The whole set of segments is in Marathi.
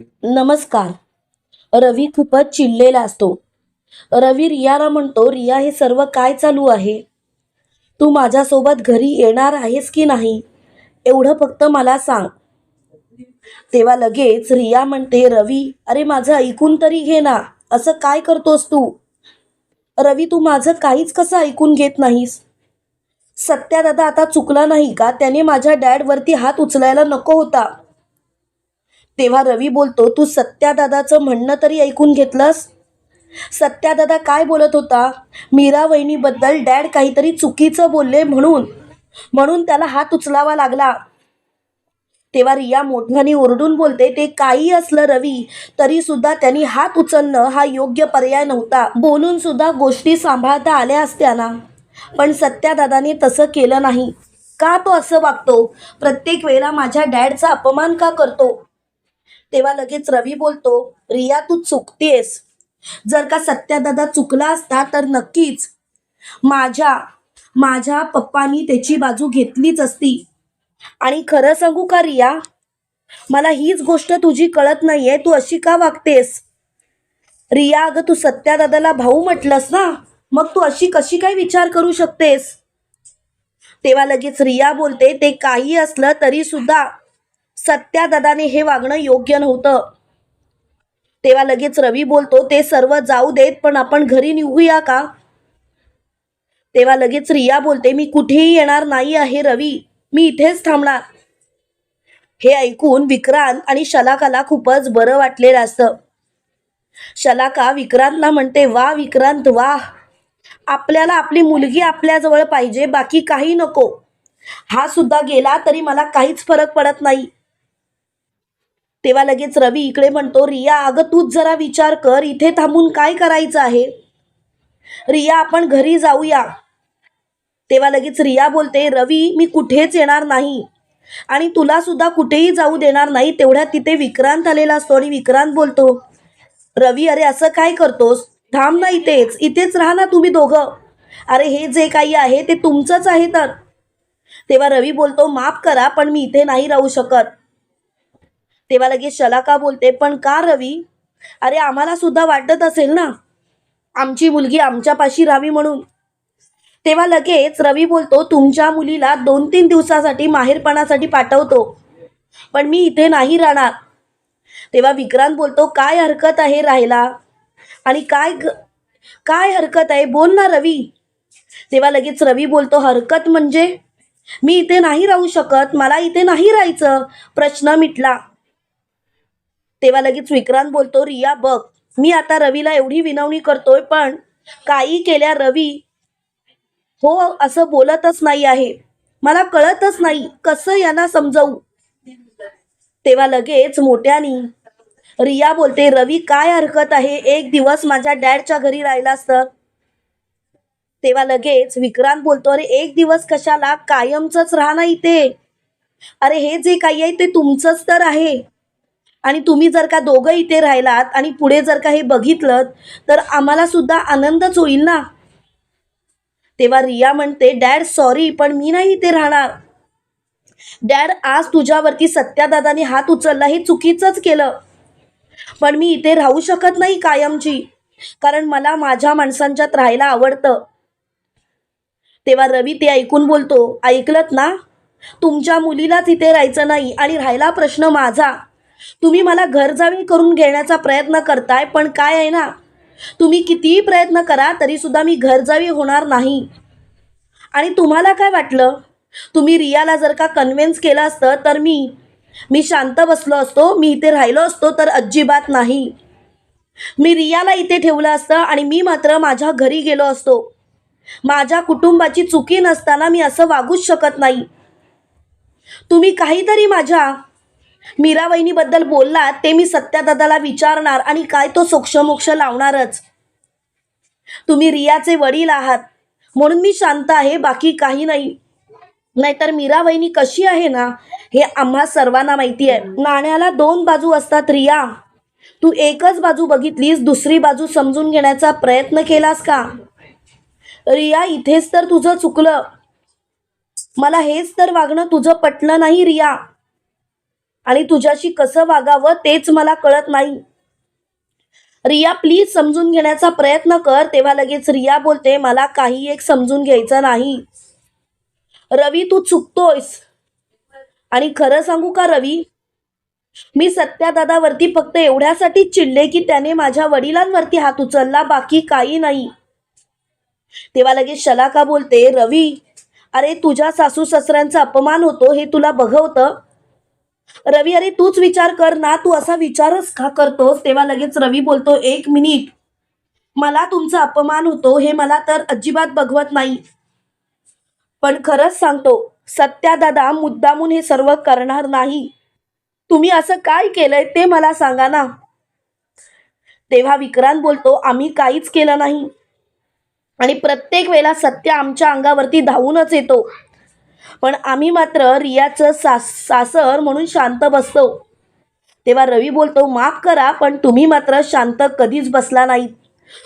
नमस्कार. रवी खूपच चिडलेला असतो. रवी रियाला म्हणतो रिया हे सर्व काय चालू आहे? तू माझ्यासोबत घरी येणार आहेस की नाही? एवढं फक्त मला सांग. तेव्हा लगेच रिया म्हणते रवी अरे माझं ऐकून तरी घे ना. असं काय करतोस तू? रवी तू माझं काहीच कसं ऐकून घेत नाहीस? सत्या दादा आता चुकला नाही का? त्याने माझ्या डॅडवरती हात उचलायला नको होता. तेव्हा रवी बोलतो तू सत्यादादाचं म्हणणं तरी ऐकून घेतलंस? सत्यादादा काय बोलत होता? मीरा वहिनीबद्दल डॅड काहीतरी चुकीचं बोलले म्हणून म्हणून त्याला हात उचलावा लागला. तेव्हा रिया मोठ्याने ओरडून बोलते ते काही असलं रवी तरी सुद्धा त्यांनी हात उचलणं हा योग्य पर्याय नव्हता. बोलून सुद्धा गोष्टी सांभाळता आल्या असत्या ना पण सत्यादादाने तसं केलं नाही. का तो असं वागतो? प्रत्येक वेळेला माझ्या डॅडचा अपमान का करतो? तेव्हा लगेच रवी बोलतो रिया तू चुकतेस. जर का सत्यादादा चुकला असता तर नक्कीच. माझ्या माझ्या पप्पानी त्याची बाजू घेतलीच असती. आणि खरं सांगू का रिया? मला हीच गोष्ट तुझी कळत नाहीये. तू अशी का वागतेस? रिया अगं तू सत्यादादाला भाऊ म्हटलंस ना? मग तू अशी कशी काय विचार करू शकतेस? तेव्हा लगेच रिया बोलते ते काही असलं तरी सुद्धा सत्यादादाने हे वागणं योग्य नव्हतं. तेव्हा लगेच रवी बोलतो ते सर्व जाऊ देत पण आपण घरी निघूया का? तेव्हा लगेच रिया बोलते मी कुठेही येणार नाही आहे रवी मी इथेच थांबणार. हे ऐकून विक्रांत आणि शलाकाला खूपच बरं वाटलेलं असतं. शलाका विक्रांतला म्हणते वा विक्रांत वा आपल्याला आपली मुलगी आपल्याजवळ पाहिजे बाकी काही नको. हा सुद्धा गेला तरी मला काहीच फरक पडत नाही. तेव्हा लगेच रवी इकडे म्हणतो रिया अगं तूच जरा विचार कर इथे थांबून काय करायचं आहे? रिया आपण घरी जाऊया. तेव्हा लगेच रिया बोलते रवी मी कुठेच येणार नाही आणि तुला सुद्धा कुठेही जाऊ देणार नाही तेवढ्यात तिथे विक्रांत आलेला असतो आणि विक्रांत बोलतो रवी अरे असं काय करतोस? थांब ना इथेच इथेच राहा ना तुम्ही दोघं. अरे हे जे काही आहे ते तुमचंच आहे तर. तेव्हा रवी बोलतो माफ करा पण मी इथे नाही राहू शकत. तेव्हा लगेच शलाका बोलते पण का रवी? अरे आम्हाला सुद्धा वाटत असेल ना? आमची मुलगी आमच्यापाशी राहावी म्हणून. तेव्हा लगेच रवी बोलतो तुमच्या मुलीला दोन तीन दिवसासाठी माहेरपणासाठी पाठवतो. पण मी इथे नाही राहणार. तेव्हा विक्रांत बोलतो काय हरकत आहे राहायला आणि काय ग- काय हरकत आहे? बोल ना रवी. तेव्हा लगेच रवी बोलतो हरकत म्हणजे? मी इथे नाही राहू शकत मला इथे नाही राहायचं. प्रश्न मिटला. तेव्हा लगेच विक्रांत बोलतो रिया बघ मी आता रवीला एवढी विनवणी करतोय पण काही केल्या रवी हो असं बोलतच नाही आहे. मला कळतच नाही कसं यांना समजवू? तेव्हा लगेच मोठ्यानी रिया बोलते रवी काय हरकत आहे? एक दिवस माझ्या डॅडच्या घरी राहिला असतं. तेव्हा लगेच विक्रांत बोलतो अरे एक दिवस कशाला? कायमचंच राहा ना इथे. अरे हे जे काही आहे ते तुमचंच तर आहे. आणि तुम्ही जर का दोघं इथे राहिलात आणि पुढे जर का हे बघितलं तर आम्हाला सुद्धा आनंदच होईल ना? तेव्हा रिया म्हणते डॅड सॉरी पण मी नाही इथे राहणार. डॅड आज तुझ्यावरती सत्यादादाने हात उचलला हे चुकीचंच केलं. पण मी इथे राहू शकत नाही कायमची कारण मला माझ्या माणसांच्यात राहायला आवडतं. तेव्हा रवी ते ऐकून बोलतो ऐकलत ना? तुमच्या मुलीलाच इथे राहायचं नाही आणि राहायला प्रश्न माझा. तुम्ही मला घरजावी करून घेण्याचा प्रयत्न करताय पण काय आहे ना? तुम्ही कितीही प्रयत्न करा तरीसुद्धा मी घरजावी होणार नाही. आणि तुम्हाला काय वाटलं? तुम्ही रियाला जर का कन्व्हिन्स केलं असतं तर मी मी शांत बसलो असतो मी इथे राहिलो असतो तर अजिबात नाही. मी रियाला इथे ठेवलं असतं आणि मी मात्र माझ्या घरी गेलो असतो. माझ्या कुटुंबाची चुकी नसताना मी असं वागूच शकत नाही. तुम्ही काहीतरी माझ्या मीरावहिनीबद्दल बोललात ते मी सत्यादादाला विचारणार आणि काय तो सोक्षमोक्ष लावणारच. तुम्ही रियाचे वडील आहात म्हणून मी शांत आहे बाकी काही नाही. नाहीतर मीरा वहिनी कशी आहे ना हे आम्हा सर्वांना माहिती आहे. नाण्याला दोन बाजू असतात रिया. तू एकच बाजू बघितलीस दुसरी बाजू समजून घेण्याचा प्रयत्न केलास का? रिया इथेच तर तुझं चुकलं. मला हेच तर वागणं तुझं पटलं नाही रिया. आणि तुझ्याशी कसं वागावं तेच मला कळत नाही. रिया प्लीज समजून घेण्याचा प्रयत्न कर. तेव्हा लगेच रिया बोलते मला काही एक समजून घ्यायचं नाही. रवी तू चुकतोयस. आणि खरं सांगू का रवी? मी सत्या दादावरती फक्त एवढ्यासाठी चिडले की त्याने माझ्या वडिलांवरती हात उचलला बाकी काही नाही. तेव्हा लगेच शलाका बोलते रवी अरे तुझ्या सासू सासऱ्यांचा अपमान होतो हे तुला बघवतं? रवी अरे तूच विचार कर ना. तू असा विचारच का करतोस? तेव्हा लगेच रवी बोलतो एक मिनिट. मला तुमचा अपमान होतो. हे मला तर अजिबात बघवत नाही. पण खरंच सांगतो सत्यादादा मुद्दामून हे सर्व करणार नाही. तुम्ही असं काय केलंय ते मला सांगा ना. तेव्हा विक्रांत बोलतो आम्ही काहीच केलं नाही. आणि प्रत्येक वेळेला सत्य आमच्या अंगावरती धावूनच येतो. पण आम्ही मात्र रियाचं सास सासर म्हणून शांत बसतो. तेव्हा रवी बोलतो माफ करा पण तुम्ही मात्र शांत कधीच बसला नाहीत.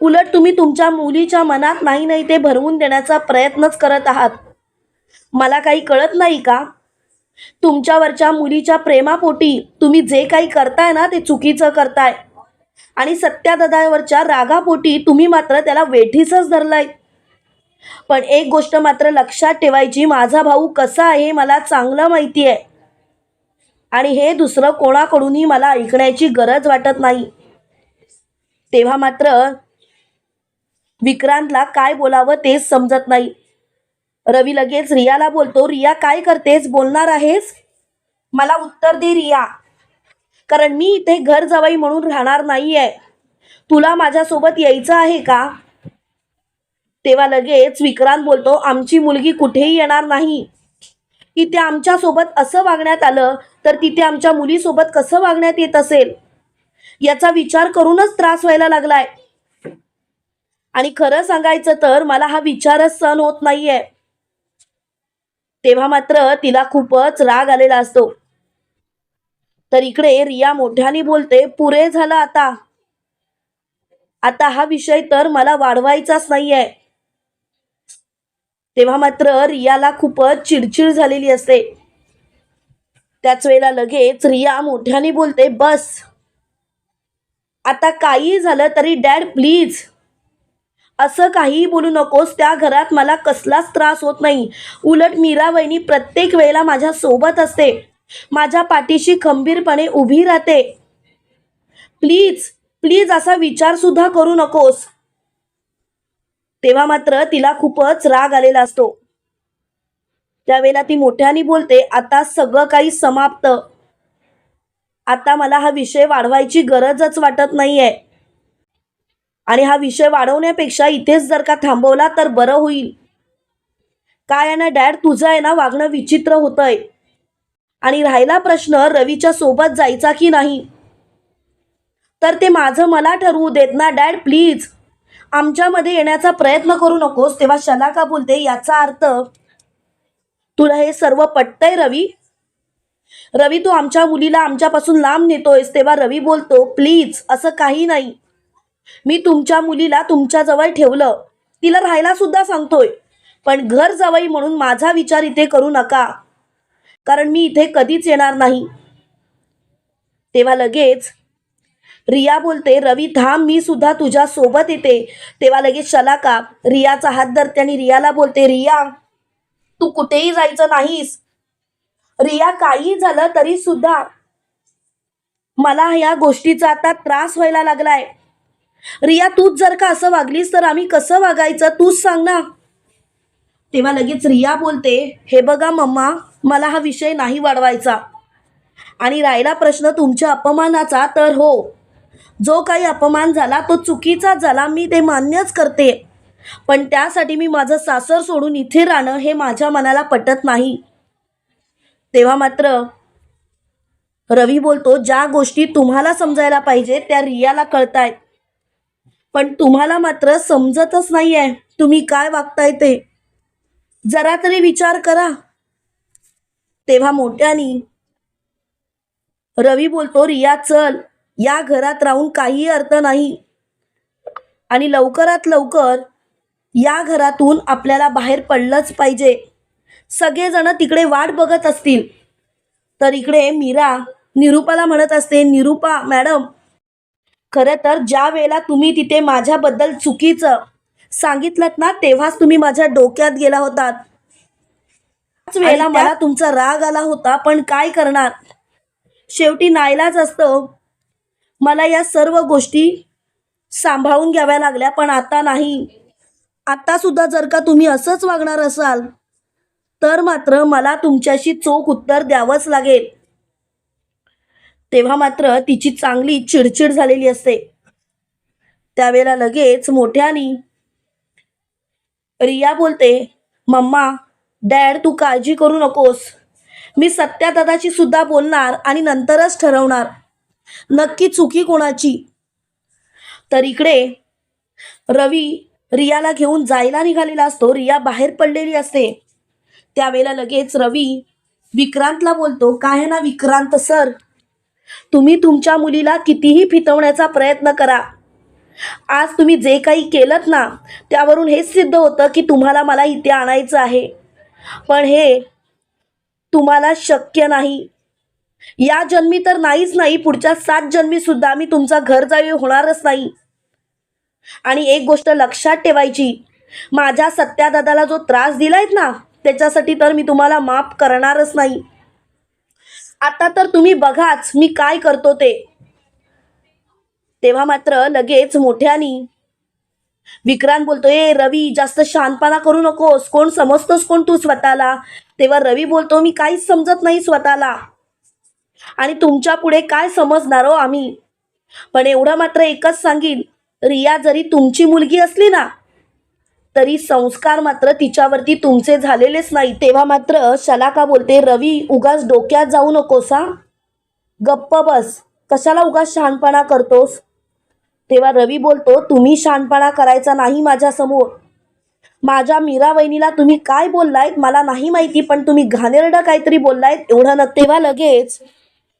उलट तुम्ही तुमच्या मुलीच्या मनात नाही नाही ते भरवून देण्याचा प्रयत्नच करत आहात. मला काही कळत नाही का? तुमच्यावरच्या मुलीच्या प्रेमापोटी तुम्ही जे काही करताय ना ते चुकीचं करताय. आणि सत्यादादावरच्या रागापोटी तुम्ही मात्र त्याला वेठीसच धरलाय. पण एक गोष्ट मात्र लक्षात ठेवायची माझा भाऊ कसा आहे हे मला चांगलं माहिती आहे आणि हे दुसरं कोणाकडूनही मला ऐकण्याची गरज वाटत नाही. तेव्हा मात्र विक्रांतला काय बोलावं तेच समजत नाही. रवी लगेच रियाला बोलतो रिया काय करतेस? बोलणार आहेस? मला उत्तर दे रिया. कारण मी इथे घर जावई म्हणून राहणार नाही आहे तुला माझ्यासोबत यायचं आहे का? तेव्हा लगेच विक्रांत बोलतो आमची मुलगी कुठेही येणार नाही. तिथे आमच्यासोबत असं वागण्यात आलं तर तिथे आमच्या मुलीसोबत कसं वागण्यात येत असेल? याचा विचार करूनच त्रास व्हायला लागलाय. आणि खरं सांगायचं तर मला हा विचारच सहन होत नाहीये. तेव्हा मात्र तिला खूपच राग आलेला असतो. तर इकडे रिया मोठ्याने बोलते पुरे झालं आता. आता हा विषय तर मला वाढवायचाच नाहीये. तेव्हा मात्र रियाला खूपच चिडचिड झालेली असते. त्याच वेळेला लगेच रिया मोठ्याने बोलते बस. आता काही झालं तरी डॅड प्लीज. असं काहीही बोलू नकोस त्या घरात मला कसलाच त्रास होत नाही. उलट मीरा वहिनी प्रत्येक वेळेला माझ्या सोबत असते. माझ्या पाठीशी खंबीरपणे उभी राहते. प्लीज प्लीज असा विचार सुद्धा करू नकोस. तेव्हा मात्र तिला खूपच राग आलेला असतो. त्यावेळेला ती मोठ्याने बोलते आता सगळं काही समाप्त. आता मला हा विषय वाढवायची गरजच वाटत नाहीये. आणि हा विषय वाढवण्यापेक्षा इथेच जर का थांबवला तर बरं होईल. काय आहे ना डॅड तुझं आहे ना वागणं विचित्र होतंय. आणि राहिला प्रश्न रवीच्या सोबत जायचा की नाही? तर ते माझं मला ठरवू देत ना डॅड प्लीज. आमच्यामध्ये येण्याचा प्रयत्न करू नकोस तेव्हा शलाका बोलते? याचा अर्थ तुला हे सर्व पटतंय रवी? रवी तू आमच्या मुलीला आमच्यापासून लांब नेतोयस तेव्हा रवी बोलतो प्लीज असं काही नाही. मी तुमच्या मुलीला तुमच्याजवळ ठेवलं. तिला राहायला सुद्धा सांगतोय. पण घर जावई म्हणून माझा विचार इथे करू नका. कारण मी इथे कधीच येणार नाही. तेव्हा लगेच रिया बोलते रवी थांब मी सुद्धा तुझ्या सोबत येते. तेव्हा लगेच शलाका रियाचा हात धरते आणि रियाला बोलते रिया तू कुठेही जायचं नाहीस. रिया काही झालं तरी सुद्धा मला या गोष्टीचा आता त्रास व्हायला लागलाय. रिया तूच जर का असं वागलीस तर आम्ही कसं वागायचं? तूच सांग ना. तेव्हा लगेच रिया बोलते हे बघा मम्मा मला हा विषय नाही वाढवायचा. आणि राहिला प्रश्न तुमच्या अपमानाचा तर हो. जो काही अपमान झाला तो चुकीचा झाला मी ते मान्यच करते. पण त्यासाठी मी माझं सासर सोडून इथे राहणं हे माझ्या मनाला पटत नाही. तेव्हा मात्र रवी बोलतो ज्या गोष्टी तुम्हाला समजायला पाहिजे त्या रियाला कळतायत पण तुम्हाला मात्र समजतच नाही आहे तुम्ही काय वागताय ते. जरा तरी विचार करा. तेव्हा मोठ्यानी रवी बोलतो रिया चल. या घरात राहून काही अर्थ नाही. आणि लवकरात लवकर या घरातून आपल्याला बाहेर पडलंच पाहिजे. सगळेजण तिकडे वाट बघत असतील. तर इकडे मीरा निरुपाला म्हणत असते निरुपा मॅडम खरं तर ज्या वेळेला तुम्ही तिथे माझ्याबद्दल चुकीचं सांगितलं ना तेव्हाच तुम्ही माझ्या डोक्यात गेला होतात त्याच वेळेला मला तुमचा राग आला होता पण काय करणार? शेवटी नाईलाज असतं. मला या सर्व गोष्टी सांभाळून घ्याव्या लागल्या पण आता नाही. आता सुद्धा जर का तुम्ही असंच वागणार असाल तर मात्र मला तुमच्याशी चोख उत्तर द्यावंच लागेल. तेव्हा मात्र तिची चांगली चिडचिड झालेली असते. त्यावेळेला लगेच मोठ्यानी रिया बोलते मम्मा डॅड तू काळजी करू नकोस. मी सत्या सुद्धा बोलणार आणि नंतरच ठरवणार. नक्की चुकी कोणाची? तर इकडे रवी रियाला घेऊन जायला निघालेला असतो. रिया बाहेर पडलेली असते. त्यावेळेला लगेच रवी विक्रांतला बोलतो काय आहे ना विक्रांत सर? तुम्ही तुमच्या मुलीला कितीही फितवण्याचा प्रयत्न करा. आज तुम्ही जे काही केलं ना त्यावरून हेच सिद्ध होतं की तुम्हाला मला इथे आणायचं आहे. पण हे तुम्हाला शक्य नाही. या जन्मी तर नाहीच नाही पुढच्या सात जन्मी सुद्धा मी तुमचा घर जावी होणारच नाही. आणि एक गोष्ट लक्षात ठेवायची माझ्या सत्यादादाला जो त्रास दिलायत ना त्याच्यासाठी तर मी तुम्हाला माफ करणारच नाही. आता तर तुम्ही बघाच मी काय करतो ते. तेव्हा मात्र लगेच मोठ्यानी विक्रांत बोलतो ए रवी जास्त शांतपणा करू नकोस कोण समजतोस कोण तू स्वतःला? तेव्हा रवी बोलतो मी काहीच समजत नाही स्वतःला. आणि तुमच्यापुढे काय समजणार हो आम्ही? पण एवढं मात्र एकच सांगीन रिया जरी तुमची मुलगी असली ना तरी संस्कार मात्र तिच्यावरती तुमचे झालेलेच नाही. तेव्हा मात्र शलाका बोलते रवी उगाच डोक्यात जाऊ नकोस हा. गप्प बस. कशाला उगाच शहाणपणा करतोस? तेव्हा रवी बोलतो तुम्ही शहाणपणा करायचा नाही माझ्यासमोर माझ्या मीरा वहिनीला तुम्ही काय बोललायत मला नाही माहिती पण तुम्ही घाणेरडं काहीतरी बोललायत एवढं न तेव्हा लगेच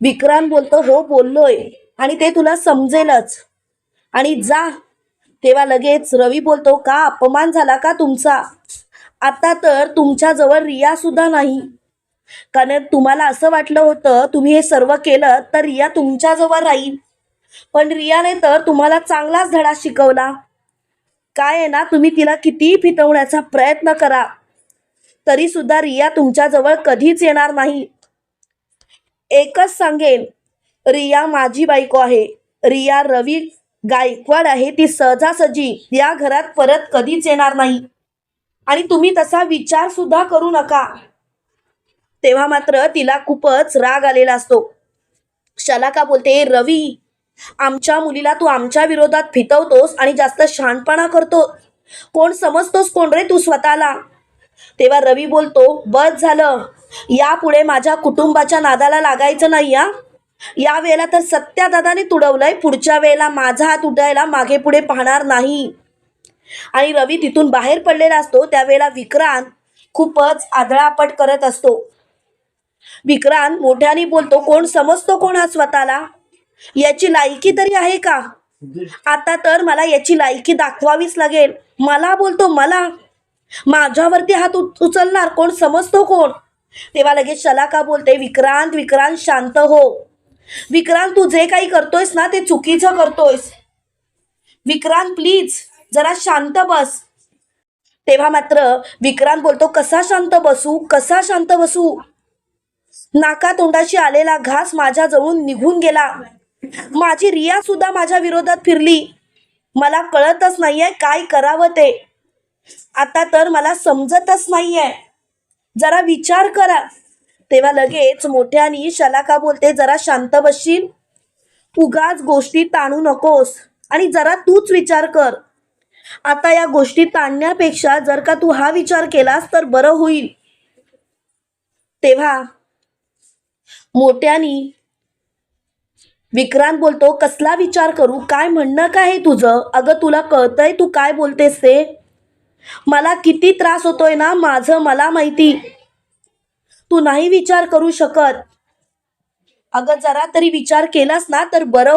विक्रांत बोलतो हो बोललोय. आणि ते तुला समजेलच. आणि जा. तेव्हा लगेच रवी बोलतो का अपमान झाला का तुमचा? आता तर तुमच्याजवळ रिया सुद्धा नाही. कारण तुम्हाला असं वाटलं होतं तुम्ही हे सर्व केलं तर रिया तुमच्याजवळ राहील. पण रियाने तर तुम्हाला चांगलाच धडा शिकवला. काय आहे ना तुम्ही तिला कितीही फितवण्याचा प्रयत्न करा. तरी सुद्धा रिया तुमच्याजवळ कधीच येणार नाही. एकच सांगेन रिया माझी बायको आहे. रिया रवी गायकवाड आहे ती सहजासहजी या घरात परत कधीच येणार नाही. आणि तुम्ही तसा विचार सुद्धा करू नका. तेव्हा मात्र तिला खूपच राग आलेला असतो. शलाका बोलते रवी आमच्या मुलीला तू आमच्या विरोधात फितवतोस आणि जास्त शहाणपणा करतो कोण समजतोस कोण रे तू स्वतःला? तेव्हा रवी बोलतो बस झालं. यापुढे माझ्या कुटुंबाच्या नादाला लागायचं नाही या या वेळेला तर सत्यादादाने तुडवलंय पुढच्या वेळेला माझा हात उडायला मागे पुढे पाहणार नाही. आणि रवी तिथून बाहेर पडलेला असतो त्यावेळेला विक्रांत खूपच आदळापट करत असतो. विक्रांत मोठ्याने बोलतो कोण समजतो कोण हा स्वतःला? याची लायकी तरी आहे का? आता तर मला याची लायकी दाखवावीच लागेल. मला बोलतो मला? माझ्यावरती हात उचलणार? कोण समजतो कोण? तेव्हा लगेच शलाका बोलते विक्रांत विक्रांत शांत हो. विक्रांत तू जे काही करतोयस ना ते चुकीचं करतोयस. विक्रांत प्लीज जरा शांत बस. तेव्हा मात्र विक्रांत बोलतो कसा शांत बसू कसा शांत बसू? नाका तोंडाशी आलेला घास माझ्या जवळून निघून गेला. माझी रिया सुद्धा माझ्या विरोधात फिरली. मला कळतच नाहीये काय करावं ते. आता तर मला समजतच नाहीये. जरा विचार करा. तेव्हा लगेच मोठ्यानी शलाका बोलते जरा शांत बसशील? उगाच गोष्टी ताणू नकोस. आणि जरा तूच विचार कर. आता या गोष्टी ताणण्यापेक्षा जर का तू हा विचार केलास तर बरं होईल. तेव्हा मोठ्यानी विक्रांत बोलतो कसला विचार करू? काय म्हणणं काय तुझं? अगं तुला कळतंय तू काय बोलतेस ते? मला किती त्रास होतोय ना माझं मला माहिती. तू नाही विचार करू शकत. अगं जरा तरी विचार केलास ना तर बरं